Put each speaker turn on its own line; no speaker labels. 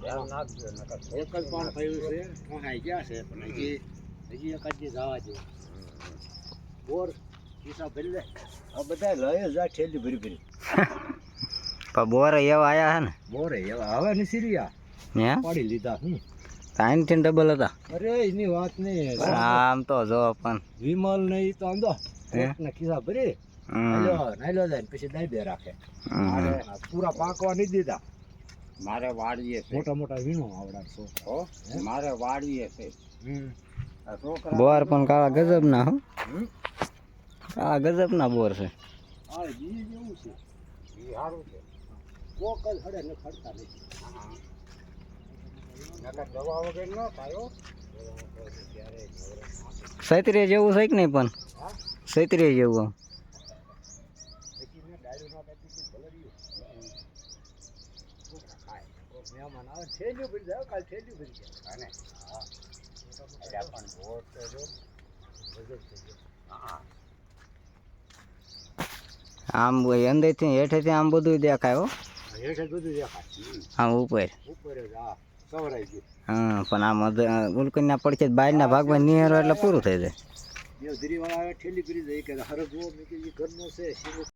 ધ્યાન
એક જ પણ થયું છે. ઠહાઈ ગયા છે પણ હજી હજી એક જ જવા દે બોર કિસ્સા ભરી લે. આ બધા લઈ જા ઠેલી ભરી ભરી.
પણ બોર એવા આયા હે ને?
બોરે એવા હવે ને સિરિયા.
હે?
પાડી લીધા હું
ત્રણથી ડબલ હતા.
અરે એની વાત નહીં.
આમ તો જો પણ.
વિમલ ને તો આમ
તો
ને ખિસ્સા ભરી. નાયલો નાયલો જાય પછી દાઈ બે રાખે. પૂરા પાકવા નહીં દીધા.
મારે વાડીએ છે.
મોટા મોટા વીણો આવડા છો.
હો? મારે વાડીએ છે.
હમ.
આ છોકરા
બોર પણ કાળા ગજબ ના હો?
હમ?
કાળા ગજબ ના બોર છે.
આ ઈ જેવું છે.
ઈ સારું છે.
કોક જ હડે ને ખડતા નહીં.
નકર દવા વગર ન થાય હો
સૈત્રીય જેવું છે કે નહીં પણ? સૈત્રીય જેવું આમ.
પછી મેં ડાળ્યું ના કાપી દીધું, ભલે રહ્યું. છોકરા ખાય. કોક મહેમાન આવે ને ભરી જાય, કાલ થેલીઓ ભરી જાય.
અને? હા. એટલે પણ બોર તો જો.
ગજબ થઈ ગયો.
હા.
આમ અંદરથી હેઠેથી આમ બધું દેખાય હો.
હેઠે બધું દેખાય.
આમ ઉપર.
ઉપર જ આ સવરાઈ ગયું.
હા પણ આમ ઉલકનના પડખે બહારના ભાગમાં નિહારો એટલે પૂરું થઈ જાય.
ઠેલી ફરી જાય કે હરગવો મેં ઘરનો છે